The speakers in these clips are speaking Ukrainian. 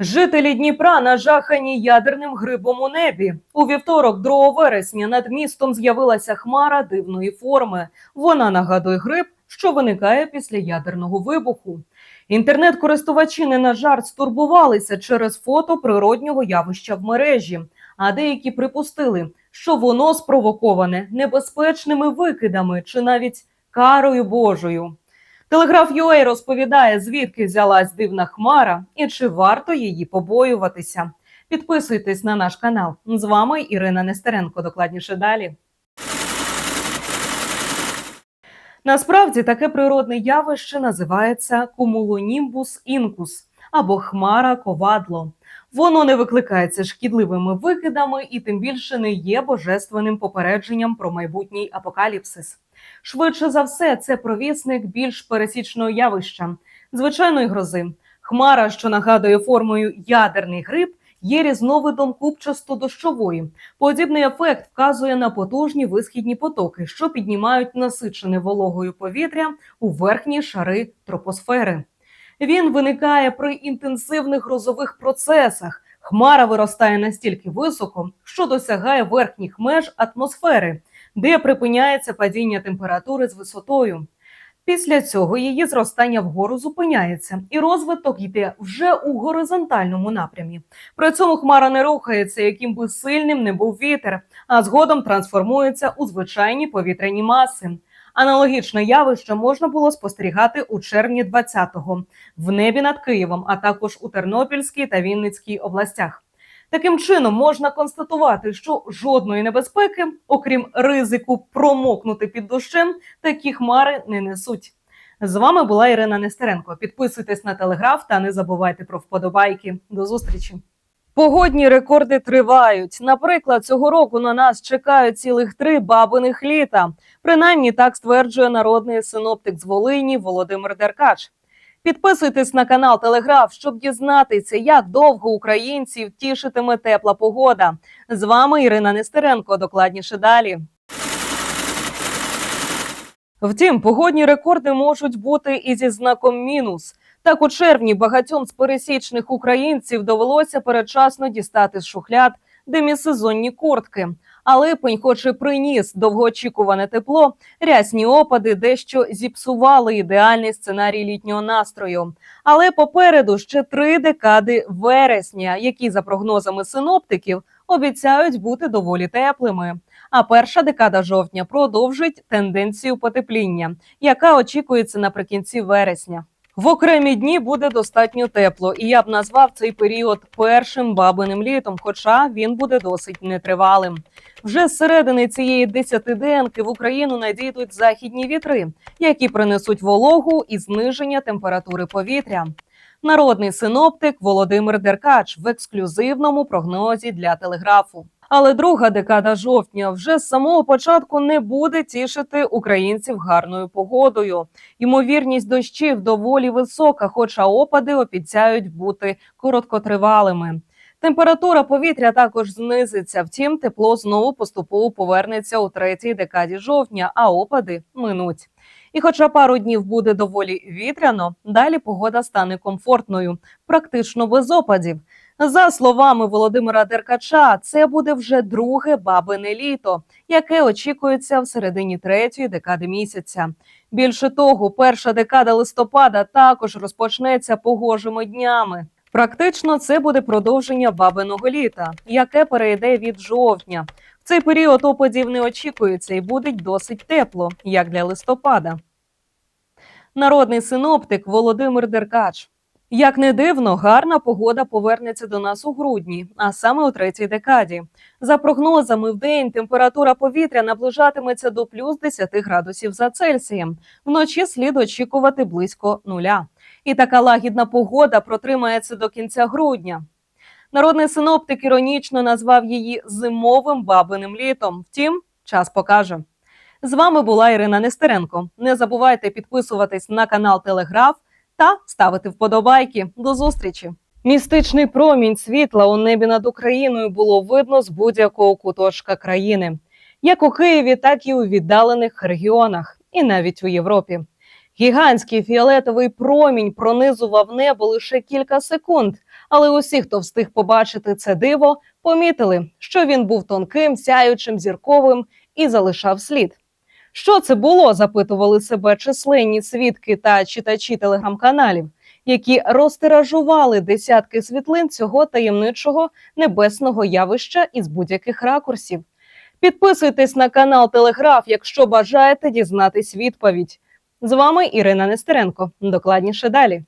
Жителі Дніпра нажахані ядерним грибом у небі. У вівторок, 2 вересня, над містом з'явилася хмара дивної форми. Вона нагадує гриб, що виникає після ядерного вибуху. Інтернет-користувачі не на жарт стурбувалися через фото природнього явища в мережі, а деякі припустили, що воно спровоковане небезпечними викидами чи навіть карою Божою. Телеграф UA розповідає, звідки взялась дивна хмара і чи варто її побоюватися. Підписуйтесь на наш канал. З вами Ірина Нестеренко. Докладніше далі. Насправді таке природне явище називається кумулонімбус інкус або хмара ковадло. Воно не викликається шкідливими викидами і тим більше не є божественним попередженням про майбутній апокаліпсис. Швидше за все, це провісник більш пересічного явища, звичайної грози. Хмара, що нагадує формою ядерний гриб, є різновидом купчасто-дощової. Подібний ефект вказує на потужні висхідні потоки, що піднімають насичене вологою повітря у верхні шари тропосфери. Він виникає при інтенсивних грозових процесах. Хмара виростає настільки високо, що досягає верхніх меж атмосфери, де припиняється падіння температури з висотою. Після цього її зростання вгору зупиняється, і розвиток йде вже у горизонтальному напрямі. При цьому хмара не рухається, яким би сильним не був вітер, а згодом трансформується у звичайні повітряні маси. Аналогічне явище можна було спостерігати у червні 20-го в небі над Києвом, а також у Тернопільській та Вінницькій областях. Таким чином можна констатувати, що жодної небезпеки, окрім ризику промокнути під дощем, такі хмари не несуть. З вами була Ірина Нестеренко. Підписуйтесь на телеграф та не забувайте про вподобайки. До зустрічі. Погодні рекорди тривають. Наприклад, цього року на нас чекають цілих три бабиних літа. Принаймні так стверджує народний синоптик з Волині Володимир Деркач. Підписуйтесь на канал Телеграф, щоб дізнатися, як довго українців тішитиме тепла погода. З вами Ірина Нестеренко. Докладніше далі. Втім, погодні рекорди можуть бути і зі знаком мінус. Так у червні багатьом з пересічних українців довелося передчасно дістати з шухляд демісезонні куртки. А липень, хоч і приніс довгоочікуване тепло, рясні опади дещо зіпсували ідеальний сценарій літнього настрою. Але попереду ще три декади вересня, які за прогнозами синоптиків обіцяють бути доволі теплими. А перша декада жовтня продовжить тенденцію потепління, яка очікується наприкінці вересня. В окремі дні буде достатньо тепло, і я б назвав цей період першим бабиним літом, хоча він буде досить нетривалим. Вже з середини цієї десятиденки в Україну надійдуть західні вітри, які принесуть вологу і зниження температури повітря. Народний синоптик Володимир Деркач в ексклюзивному прогнозі для телеграфу. Але друга декада жовтня вже з самого початку не буде тішити українців гарною погодою. Ймовірність дощів доволі висока, хоча опади обіцяють бути короткотривалими. Температура повітря також знизиться. Втім, тепло знову поступово повернеться у третій декаді жовтня, а опади минуть. І, хоча пару днів буде доволі вітряно, далі погода стане комфортною, практично без опадів. За словами Володимира Деркача, це буде вже друге бабине літо, яке очікується в середині третьої декади місяця. Більше того, перша декада листопада також розпочнеться погожими днями. Практично це буде продовження бабиного літа, яке перейде від жовтня. В цей період опадів не очікується і буде досить тепло, як для листопада. Народний синоптик Володимир Деркач. Як не дивно, гарна погода повернеться до нас у грудні, а саме у третій декаді. За прогнозами, в день температура повітря наближатиметься до плюс 10 градусів за Цельсієм. Вночі слід очікувати близько нуля. І така лагідна погода протримається до кінця грудня. Народний синоптик іронічно назвав її зимовим бабиним літом. Втім, час покаже. З вами була Ірина Нестеренко. Не забувайте підписуватись на канал Телеграф та ставити вподобайки. До зустрічі! Містичний промінь світла у небі над Україною було видно з будь-якого куточка країни, як у Києві, так і у віддалених регіонах, і навіть у Європі. Гігантський фіолетовий промінь пронизував небо лише кілька секунд, але усі, хто встиг побачити це диво, помітили, що він був тонким, сяючим, зірковим і залишав слід. Що це було? запитували себе численні свідки та читачі телеграм-каналів, які розтиражували десятки світлин цього таємничого небесного явища із будь-яких ракурсів. Підписуйтесь на канал Телеграф, якщо бажаєте дізнатись відповідь. З вами Ірина Нестеренко. Докладніше далі.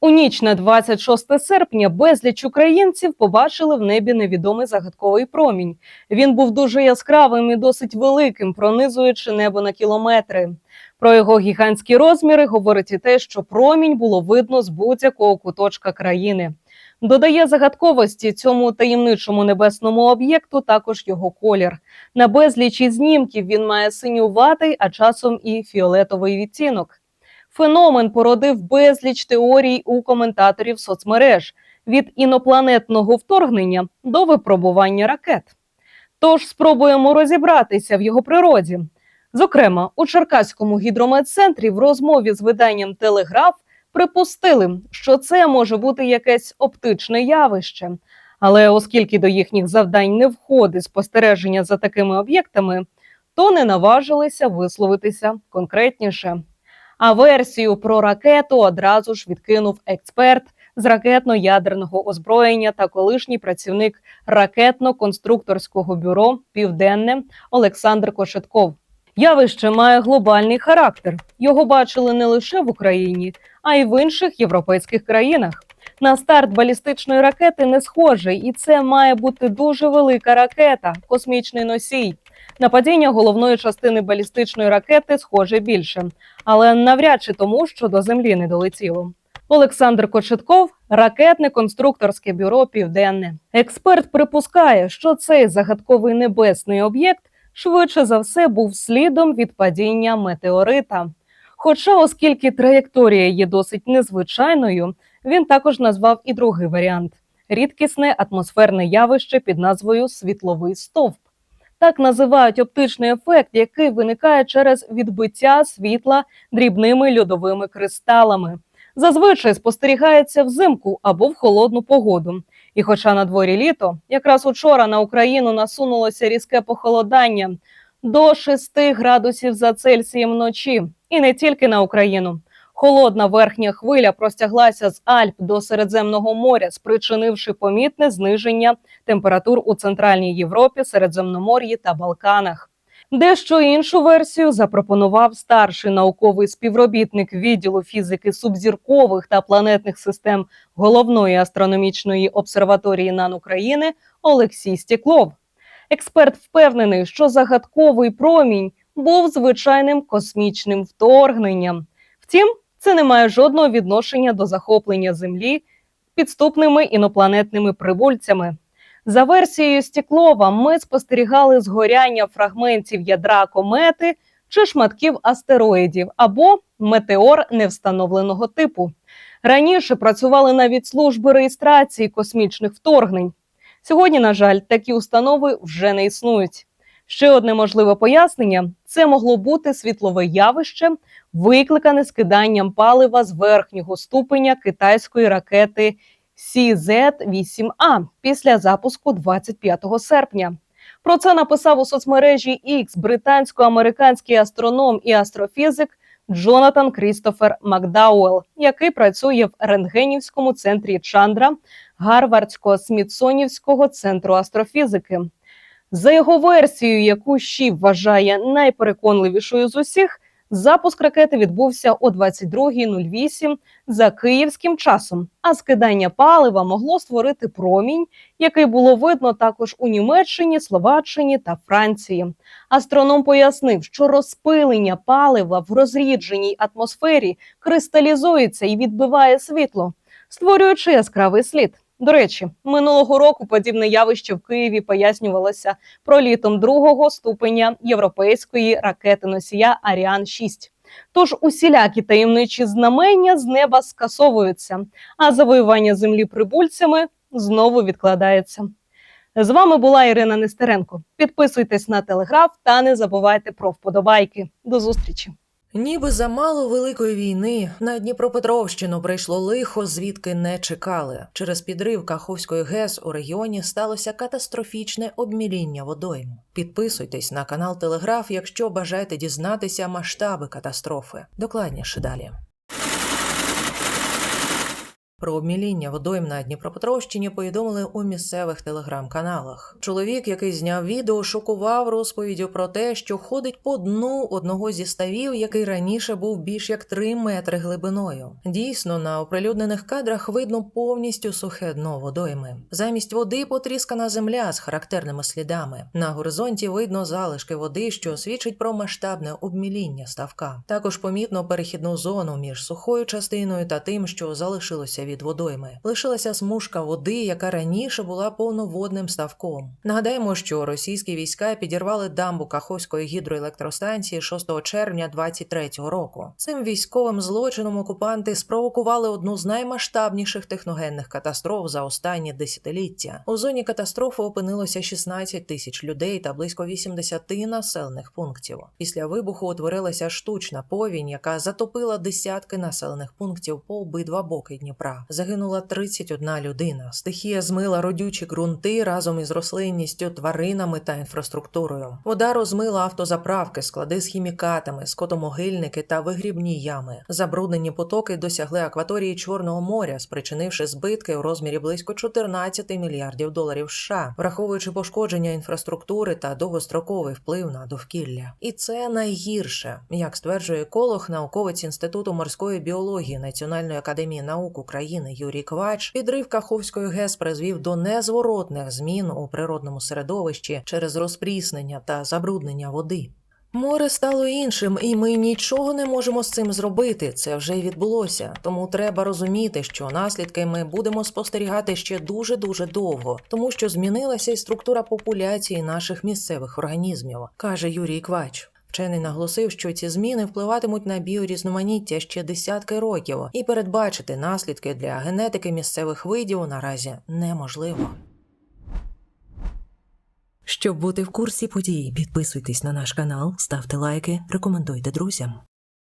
У ніч на 26 серпня безліч українців побачили в небі невідомий загадковий промінь. Він був дуже яскравим і досить великим, пронизуючи небо на кілометри. Про його гігантські розміри говорить і те, що промінь було видно з будь-якого куточка країни. Додає загадковості цьому таємничому небесному об'єкту також його колір. На безлічі знімків він має синюватий, а часом і фіолетовий відтінок. Феномен породив безліч теорій у коментаторів соцмереж від інопланетного вторгнення до випробування ракет. Тож спробуємо розібратися в його природі. Зокрема, у Черкаському гідрометцентрі в розмові з виданням Телеграф припустили, що це може бути якесь оптичне явище. Але оскільки до їхніх завдань не входить спостереження за такими об'єктами, то не наважилися висловитися конкретніше. А версію про ракету одразу ж відкинув експерт з ракетно-ядерного озброєння та колишній працівник ракетно-конструкторського бюро Південне Олександр Кошетков. Явище має глобальний характер. Його бачили не лише в Україні, а й в інших європейських країнах. На старт балістичної ракети не схожий, і це має бути дуже велика ракета, космічний носій. На падіння головної частини балістичної ракети схоже більше, але навряд чи тому, що до землі не долетіло. Олександр Кочетков, ракетне конструкторське бюро Південне. Експерт припускає, що цей загадковий небесний об'єкт швидше за все був слідом від падіння метеорита. Хоча, оскільки траєкторія є досить незвичайною, він також назвав і другий варіант рідкісне атмосферне явище під назвою світловий стовп. Так називають оптичний ефект, який виникає через відбиття світла дрібними льодовими кристалами. Зазвичай спостерігається взимку або в холодну погоду. І, хоча на дворі літо, якраз учора на Україну насунулося різке похолодання до 6 градусів за Цельсієм вночі, і не тільки на Україну. Холодна верхня хвиля простяглася з Альп до Середземного моря, спричинивши помітне зниження температур у Центральній Європі, Середземномор'ї та Балканах. Дещо іншу версію запропонував старший науковий співробітник відділу фізики субзіркових та планетних систем головної астрономічної обсерваторії НАН України Олексій Стеклов. Експерт впевнений, що загадковий промінь був звичайним космічним вторгненням. Втім, це не має жодного відношення до захоплення Землі підступними інопланетними прибульцями. За версією Стеклова, ми спостерігали згоряння фрагментів ядра комети чи шматків астероїдів або метеор невстановленого типу. Раніше працювали навіть служби реєстрації космічних вторгнень. Сьогодні, на жаль, такі установи вже не існують. Ще одне можливе пояснення: це могло бути світлове явище, викликане скиданням палива з верхнього ступеня китайської ракети CZ-8A після запуску 25 серпня. Про це написав у соцмережі X британсько-американський астроном і астрофізик Джонатан Крістофер Макдауел, який працює в рентгенівському центрі Чандра Гарвардського смітсонівського центру астрофізики. За його версією, яку Ші вважає найпереконливішою з усіх, запуск ракети відбувся о 22.08 за київським часом. А скидання палива могло створити промінь, який було видно також у Німеччині, Словаччині та Франції. Астроном пояснив, що розпилення палива в розрідженій атмосфері кристалізується і відбиває світло, створюючи яскравий слід. До речі, минулого року подібне явище в Києві пояснювалося пролітом другого ступеня європейської ракети носія Аріан 6 Тож усілякі таємничі знамення з неба скасовуються, а завоювання землі прибульцями знову відкладається. З вами була Ірина Нестеренко. Підписуйтесь на телеграф та не забувайте про вподобайки. До зустрічі. Ніби замало великої війни на Дніпропетровщину прийшло лихо, звідки не чекали. Через підрив Каховської ГЕС у регіоні сталося катастрофічне обміління водойм. Підписуйтесь на канал Телеграф, якщо бажаєте дізнатися масштаби катастрофи. Докладніше далі. Про обміління водойм на Дніпропетровщині повідомили у місцевих телеграм-каналах. Чоловік, який зняв відео, шокував розповіддю про те, що ходить по дну одного зі ставів, який раніше був більш як 3 метри глибиною. Дійсно, на оприлюднених кадрах видно повністю сухе дно водойми. Замість води потріскана земля з характерними слідами. На горизонті видно залишки води, що свідчить про масштабне обміління ставка. Також помітно перехідну зону між сухою частиною та тим, що залишилося від водойми. Лишилася смужка води, яка раніше була повноводним ставком. Нагадаємо, що російські війська підірвали дамбу Каховської гідроелектростанції 6 червня 23-го року. Цим військовим злочином окупанти спровокували одну з наймасштабніших техногенних катастроф за останні десятиліття. У зоні катастрофи опинилося 16 тисяч людей та близько 80 населених пунктів. Після вибуху утворилася штучна повінь, яка затопила десятки населених пунктів по обидва боки Дніпра. Загинула 31 людина. Стихія змила родючі ґрунти разом із рослинністю, тваринами та інфраструктурою. Вода розмила автозаправки, склади з хімікатами, скотомогильники та вигрібні ями. Забруднені потоки досягли акваторії Чорного моря, спричинивши збитки у розмірі близько 14 мільярдів доларів США, враховуючи пошкодження інфраструктури та довгостроковий вплив на довкілля. І це найгірше, як стверджує еколог, науковець інституту морської біології Національної академії наук України Юрій Квач, підрив Каховської ГЕС призвів до незворотних змін у природному середовищі через розпріснення та забруднення води. Море стало іншим, і ми нічого не можемо з цим зробити. Це вже відбулося. Тому треба розуміти, що наслідки ми будемо спостерігати ще дуже дуже довго, тому що змінилася й структура популяції наших місцевих організмів, каже Юрій Квач. Вчений наголосив, що ці зміни впливатимуть на біорізноманіття ще десятки років, і передбачити наслідки для генетики місцевих видів наразі неможливо. Щоб бути в курсі подій, підписуйтесь на наш канал, ставте лайки, рекомендуйте друзям.